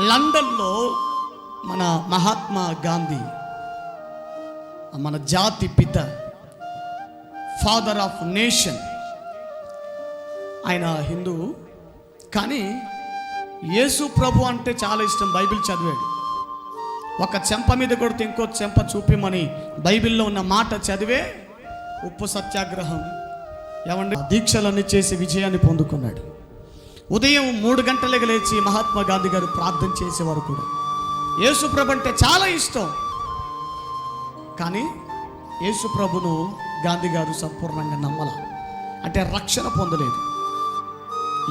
లండన్లో మన మహాత్మా గాంధీ మన జాతి పిత ఫాదర్ ఆఫ్ నేషన్. ఆయన హిందువు కానీ యేసు ప్రభు అంటే చాలా ఇష్టం బైబిల్ చదివాడు. ఒక చెంప మీద కొడితే ఇంకో చెంప చూపిమని బైబిల్లో ఉన్న మాట చదివే ఉప్పు సత్యాగ్రహం. ఏమంటే దీక్షలన్నీ చేసి విజయాన్ని పొందుకున్నాడు. ఉదయం మూడు గంటలకు లేచి మహాత్మా గాంధీ గారు ప్రార్థన చేసేవారు కూడా. యేసుప్రభు అంటే చాలా ఇష్టం. కానీ యేసుప్రభును గాంధీ గారు సంపూర్ణంగా నమ్మల. అంటే రక్షణ పొందలేదు.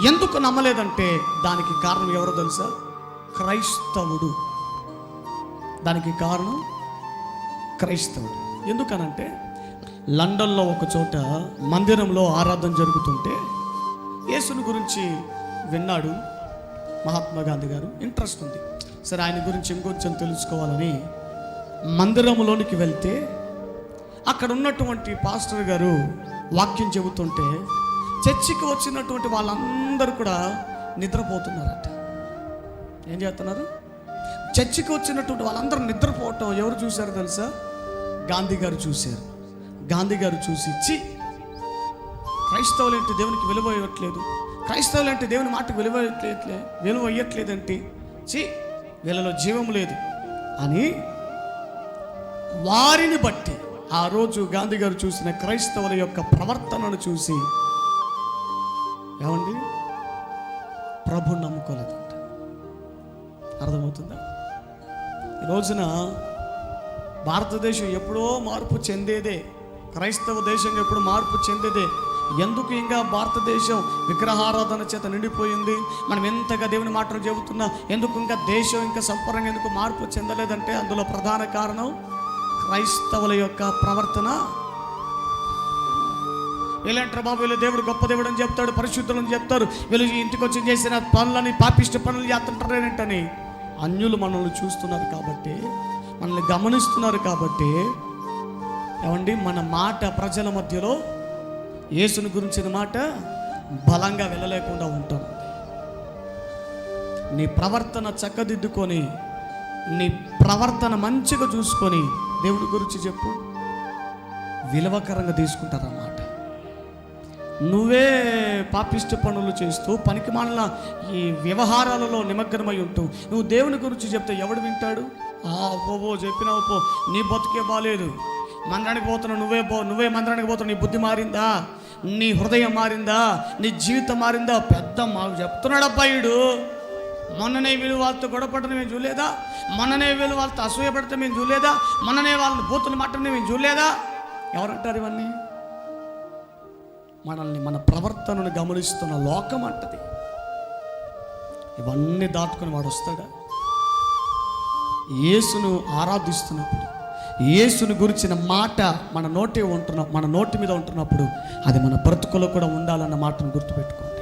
ఎందుకు నమ్మలేదంటే దానికి కారణం ఎవరో తెలుసా? క్రైస్తవుడు. దానికి కారణం క్రైస్తవుడు. ఎందుకనంటే లండన్లో ఒక చోట మందిరంలో ఆరాధన జరుగుతుంటే యేసుని గురించి విన్నాడు మహాత్మా గాంధీ గారు. ఇంట్రెస్ట్ ఉంది. సరే ఆయన గురించి ఇంకొంచెం తెలుసుకోవాలని మందిరంలోనికి వెళ్తే అక్కడ ఉన్నటువంటి పాస్టర్ గారు వాక్యం చెబుతుంటే చర్చికి వచ్చినటువంటి వాళ్ళందరూ కూడా నిద్రపోతున్నారట. ఏం చేస్తున్నారు? చర్చికి వచ్చినటువంటి వాళ్ళందరూ నిద్రపోవటం ఎవరు చూశారు తెలుసా? గాంధీ గారు చూశారు. గాంధీ గారు చూసి చి క్రైస్తవులేంటి దేవునికి విలువ ఇవ్వట్లేదు. క్రైస్తవులేంటి దేవుని మాటకు విలువ విలువ ఇవ్వట్లేదంటే చి వీళ్ళలో జీవం లేదు. అని వారిని బట్టి ఆ రోజు గాంధీ గారు చూసిన క్రైస్తవుల యొక్క ప్రవర్తనను చూసి ఏమండి? ప్రభు నమ్ముకోలేదంట అర్థమవుతుందా? ఈ రోజున భారతదేశం ఎప్పుడో మార్పు చెందేదే క్రైస్తవ దేశం ఎప్పుడు మార్పు చెందేదే ఎందుకు ఇంకా భారతదేశం విగ్రహారాధన చేత నిండిపోయింది? మనం ఎంతగా దేవుని మాటలు చెబుతున్నా ఎందుకు ఇంకా దేశం ఇంకా సంపూర్ణంగా ఎందుకు మార్పు చెందలేదంటే అందులో ప్రధాన కారణం క్రైస్తవుల యొక్క ప్రవర్తన. వీళ్ళంటారు బాబు వీళ్ళు దేవుడు గొప్ప దేవుడు అని చెప్తాడు పరిశుద్ధులని చెప్తారు. వీళ్ళు ఇంటికి వచ్చి చేసిన పనులని పాపిష్ట పనులు చేస్తుంటారేంటని అన్యులు మనల్ని చూస్తున్నారు కాబట్టి మనల్ని గమనిస్తున్నారు కాబట్టి ఏమండి మన మాట ప్రజల మధ్యలో యేసుని గురించిన మాట బలంగా వెళ్ళలేకుండా ఉంటాం. నీ ప్రవర్తన చక్కదిద్దుకొని నీ ప్రవర్తన మంచిగా చూసుకొని దేవుడి గురించి చెప్పు. విలువకరంగా తీసుకుంటారన్నమాట నువ్వే పాపిష్ట పనులు చేస్తూ పనికి మాలిన ఈ వ్యవహారాలలో నిమగ్నమై ఉంటూ నువ్వు దేవుని గురించి చెప్తే ఎవడు వింటాడు? ఆ పో చెప్పినావు పో నీ బతుకే బాలేదు. మందిరానికి పోతున్నావు నువ్వే పో నువ్వే మందిరానికి పోతున్నావు నీ బుద్ధి మారిందా? నీ హృదయం మారిందా? నీ జీవితం మారిందా? పెద్ద మాకు చెప్తున్నాడు అబ్బాయిడు మొన్ననే వీళ్ళు వాళ్ళతో గొడవపడటం మేము చూడలేదా? మొన్ననే వీళ్ళు వాళ్ళతో అసూయపడటం మేము చూడలేదా? మొన్ననే వాళ్ళని బూతులు మట్టడం మేము చూడలేదా? ఎవరంటారు ఇవన్నీ? మనల్ని మన ప్రవర్తనను గమనిస్తున్న లోకం అంటది. ఇవన్నీ దాటుకుని వాడు వస్తాడా? యేసును ఆరాధిస్తున్నప్పుడు యేసుని గురించిన మాట మన నోటే ఉంటున్న మన నోటి మీద ఉంటున్నప్పుడు అది మన బ్రతుకులో కూడా ఉండాలన్న మాటను గుర్తుపెట్టుకోండి.